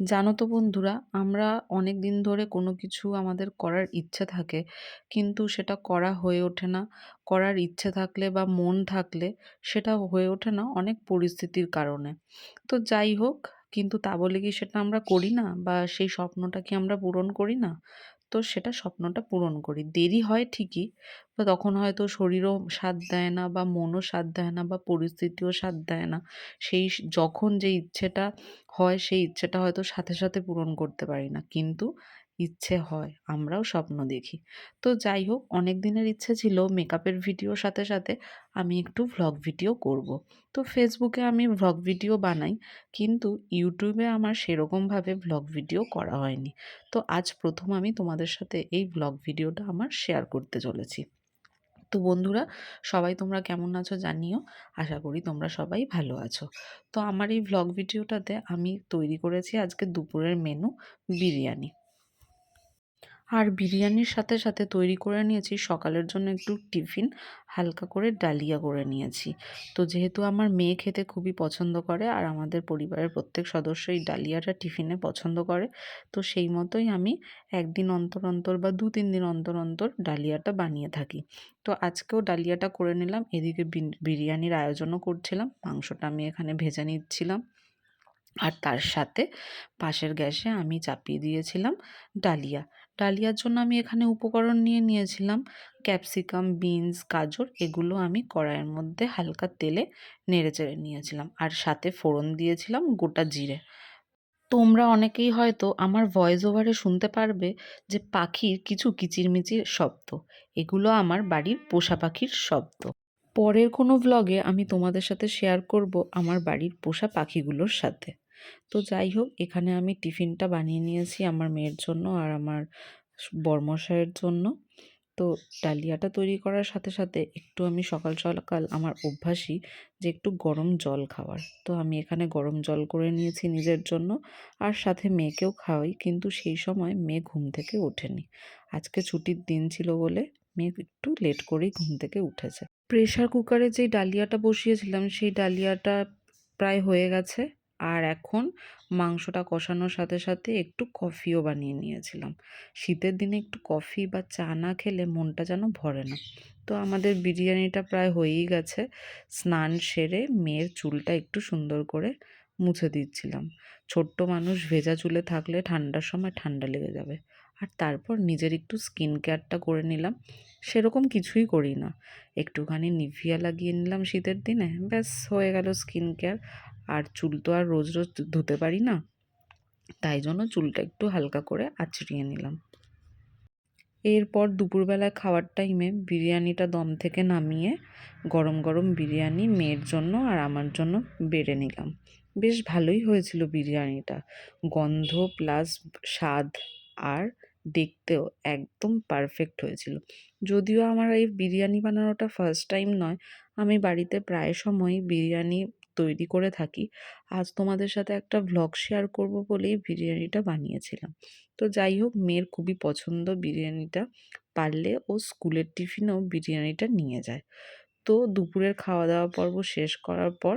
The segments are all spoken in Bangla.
জানো তো বন্ধুরা, আমরা অনেক দিন ধরে কোনো কিছু আমাদের করার ইচ্ছে থাকে, কিন্তু সেটা করা হয়ে ওঠে না। করার ইচ্ছে থাকলে বা মন থাকলে সেটা হয়ে ওঠে না অনেক পরিস্থিতির কারণে। তো যাই হোক, কিন্তু তা বলে কি সেটা আমরা করি না? বা সেই স্বপ্নটা কি আমরা পূরণ করি না? তো সেটা স্বপ্নটা পূরণ করি। দেরি হয় ঠিকই বা তখন হয়তো শরীরও সাথ দেয় না বা মনও সাথ দেয় না বা পরিস্থিতিও সাথ দেয় না। সেই যখন যে ইচ্ছেটা হয় সেই ইচ্ছেটা হয়তো সাথে সাথে পূরণ করতে পারি না। কিন্তু ইচ্ছে হয়, আমরাও স্বপ্ন দেখি। তো যাই হোক, অনেক দিনের ইচ্ছে ছিল মেকআপের ভিডিওর সাথে সাথে আমি একটু ভ্লগ ভিডিও করব। তো ফেসবুকে আমি ভ্লগ ভিডিও বানাই, কিন্তু ইউটিউবে আমার সেরকমভাবে ভ্লগ ভিডিও করা হয়নি। তো আজ প্রথম আমি তোমাদের সাথে এই ভ্লগ ভিডিওটা আমার শেয়ার করতে চলেছি। তো বন্ধুরা, সবাই তোমরা কেমন আছো জানিও, আশা করি তোমরা সবাই ভালো আছো। তো আমার এই ভ্লগ ভিডিওটাতে আমি তৈরি করেছি আজকে দুপুরের মেনু বিরিয়ানি। আর বিরিয়ানির সাথে সাথে তৈরি করে নিয়েছি। সকালের জন্য একটু টিফিন, হালকা করে ডালিয়া করে নিয়েছি। তো যেহেতু আমার মেয়ে খেতে খুবই পছন্দ করে আর আমাদের পরিবারের প্রত্যেক সদস্য এই ডালিয়াটা টিফিনে পছন্দ করে, তো সেই মতোই আমি একদিন অন্তর অন্তর বা দু তিন দিন অন্তর অন্তর ডালিয়াটা বানিয়ে থাকি। তো আজকেও ডালিয়াটা করে নিলাম, এদিকে বিরিয়ানির আয়োজনও করছিলাম, মাংসটা আমি এখানে ভেজে নিচ্ছিলাম। আর তার সাথে পাশের গ্যাসে আমি চাপিয়ে দিয়েছিলাম ডালিয়া। ডালিয়ার জন্য আমি এখানে উপকরণ নিয়ে নিয়েছিলাম। ক্যাপসিকাম, বিনস, গাজর এগুলো আমি কড়াইয়ের মধ্যে হালকা তেলে নেড়ে চেড়ে নিয়েছিলাম। আর সাথে ফোড়ন দিয়েছিলাম গোটা জিরে। তোমরা অনেকেই হয়তো আমার ভয়েস ওভারে শুনতে পারবে যে পাখির কিছু কিচিরমিচির শব্দ। এগুলো আমার বাড়ির পোষা পাখির শব্দ। পরের কোনো ভ্লগে আমি তোমাদের সাথে শেয়ার করব আমার বাড়ির পোষা পাখিগুলোর সাথে। তো যাই হোক, এখানে আমি টিফিনটা বানিয়ে নিয়েছি আমার মেয়ের জন্য আর আমার বরমশাইয়ের জন্য। তো ডালিয়াটা তৈরি করার সাথে সাথে একটু আমি সকাল সকাল আমার অভ্যাসই যে একটু গরম জল খাওয়ার। তো আমি এখানে গরম জল করে নিয়েছি নিজের জন্য আর সাথে মেয়েকেও খাওয়াই কিন্তু সেই সময় মেয়ে ঘুম থেকে ওঠেনি। আজকে ছুটির দিন ছিল বলে মেয়ে একটু লেট করেই ঘুম থেকে উঠেছে। প্রেশার কুকারে যেই ডালিয়াটা বসিয়েছিলাম সেই ডালিয়াটা প্রায় হয়ে গেছে। আর এখন মাংসটা কষানোর সাথে সাথে একটু কফিও বানিয়ে নিয়েছিলাম। শীতের দিনে একটু কফি বা চা না খেলে মনটা যেন ভরে না। তো আমাদের বিরিয়ানিটা প্রায় হয়েই গেছে। স্নান সেরে মেয়ের চুলটা একটু সুন্দর করে মুছে দিচ্ছিলাম। ছোট্ট মানুষ ভেজা চুলে থাকলে ঠান্ডার সময় ঠান্ডা লেগে যাবে। আর তারপর নিজের একটু স্কিন কেয়ারটা করে নিলাম। সেরকম কিছুই করি না। একটুখানি নিভিয়া লাগিয়ে নিলাম শীতের দিনে। ব্যাস, হয়ে গেল স্কিন কেয়ার। আর চুল তো আর রোজ রোজ ধুতে পারি না। তাই জন্য চুলটা একটু হালকা করে আঁচড়িয়ে নিলাম। এরপর দুপুরবেলায় খাওয়ার টাইমে বিরিয়ানিটা দম থেকে নামিয়ে গরম গরম বিরিয়ানি মেয়ের জন্য আর আমার জন্য বেড়ে নিলাম। বেশ ভালোই হয়েছিল বিরিয়ানিটা। গন্ধ প্লাস স্বাদ আর দেখতেও একদম পারফেক্ট হয়েছিল। যদিও আমার এই বিরিয়ানি বানানোটা ফার্স্ট টাইম নয়, আমি বাড়িতে প্রায় সময়ই বিরিয়ানি তৈরি করে থাকি। আজ তোমাদের সাথে একটা ভ্লগ শেয়ার করব বলেই বিরিয়ানিটা বানিয়েছিলাম। তো যাই হোক, মেয়ের খুবই পছন্দ বিরিয়ানিটা, পারলে ও স্কুলের টিফিনেও বিরিয়ানিটা নিয়ে যায়। তো দুপুরের খাওয়া দাওয়া পর্ব শেষ করার পর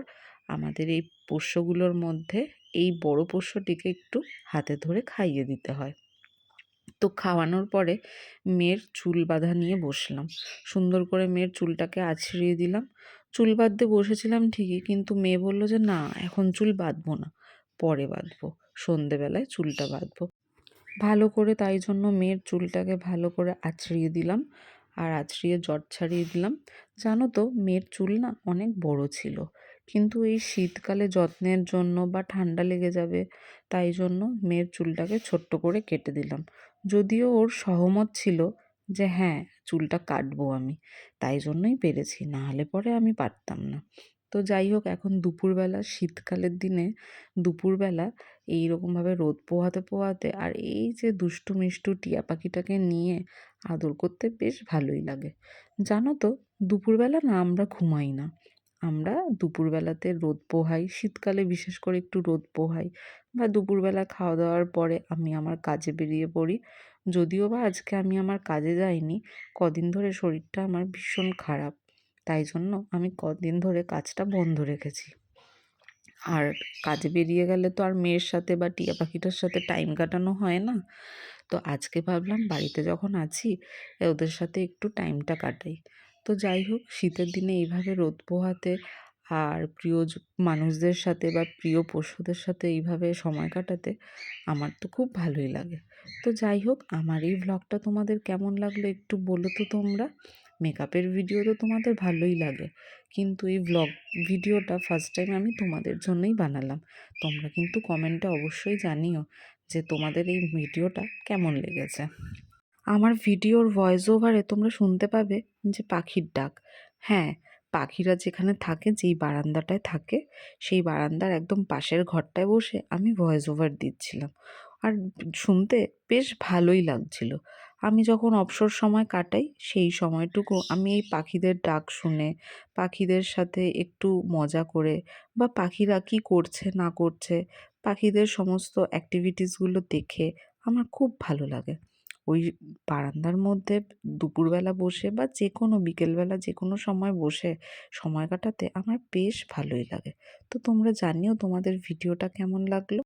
আমাদের এই পোষ্যগুলোর মধ্যে এই বড় পোষ্যটিকে একটু হাতে ধরে খাইয়ে দিতে হয়। তো খাওয়ানোর পরে মেয়ের চুল বাঁধা নিয়ে বসলাম। সুন্দর করে মেয়ের চুলটাকে আছড়িয়ে দিলাম। চুল বাঁধতে বসেছিলাম ঠিকই, কিন্তু মেয়ে বলল যে, না, এখন চুল বাঁধবো না, পরে বাঁধবো। সন্ধেবেলায় চুলটা বাঁধবো। ভালো করে তাই জন্য মেয়ের চুলটাকে ভালো করে আছড়িয়ে দিলাম আর আছড়িয়ে জট ছাড়িয়ে দিলাম। জানো তো, মেয়ের চুল না অনেক বড় ছিল। কিন্তু এই শীতকালে যত্নের জন্য বা ঠান্ডা লেগে যাবে, তাই জন্য মেয়ের চুলটাকে ছোট্ট করে কেটে দিলাম। যদিও ওর সহমত ছিল যে হ্যাঁ চুলটা কাটবো আমি। তাই জন্যই পেরেছি না হলে পরে আমি পারতাম না। তো যাই হোক, এখন দুপুরবেলা, শীতকালের দিনে দুপুরবেলা এই রকমভাবে রোদ পোহাতে পোহাতে আর এই যে দুষ্টু মিষ্টু টিয়া পাখিটাকে নিয়ে আদর করতে বেশ ভালোই লাগে। জানো তো, দুপুরবেলা না আমরা ঘুমাই না। আমরা দুপুরবেলাতে রোদ পোহাই, শীতকালে বিশেষ করে একটু রোদ পোহাই বা দুপুরবেলা খাওয়া দাওয়ার পরে আমি আমার কাজে বেরিয়ে পড়ি। যদিও বা আজকে আমি আমার কাজে যাইনি, কদিন ধরে শরীরটা আমার ভীষণ খারাপ। তাই জন্য আমি কদিন ধরে কাজটা বন্ধ রেখেছি। আর কাজে বেরিয়ে গেলে তো আর মেয়ের সাথে বা টিয়া পাখিটার সাথে টাইম কাটানো হয় না। তো আজকে ভাবলাম বাড়িতে যখন আছি ওদের সাথে একটু টাইমটা কাটাই। তো যাই হোক, শীতের দিনে এইভাবে রোদ পোহাতে আর প্রিয় মানুষদের সাথে বা প্রিয় পশুদের সাথে এইভাবে সময় কাটাতে আমার তো খুব ভালোই লাগে। তো যাই হোক, আমার এই ভ্লগটা তোমাদের কেমন লাগল একটু বলো তো তোমরা। মেকআপের ভিডিও তো তোমাদের ভালোই লাগে। কিন্তু এই ভ্লগ ভিডিওটা ফার্স্ট টাইম আমি তোমাদের জন্যই বানালাম। তোমরা কিন্তু কমেন্টে অবশ্যই জানিও যে তোমাদের এই ভিডিওটা কেমন লেগেছে। আমার ভিডিওর ভয়েস ওভারে তোমরা শুনতে পাবে যে পাখির ডাক। হ্যাঁ পাখিরা যেখানে থাকে, যেই বারান্দাটায় থাকে, সেই বারান্দার একদম পাশের ঘরটায় বসে আমি ভয়েস ওভার দিচ্ছিলাম। আর শুনতে বেশ ভালোই লাগছিল। আমি যখন অবসর সময় কাটাই, সেই সময়টুকু আমি এই পাখিদের ডাক শুনে, পাখিদের সাথে একটু মজা করে বা পাখিরা কী করছে, না করছে, পাখিদের সমস্ত অ্যাক্টিভিটিসগুলো দেখে আমার খুব ভালো লাগে। ওই বারান্দার মধ্যে দুপুরবেলা বসে বা যে কোনো বিকেলবেলা যে কোনো সময় বসে সময় কাটাতে আমার বেশ ভালোই লাগে। তো তোমরা জানিও তোমাদের ভিডিওটা কেমন লাগল?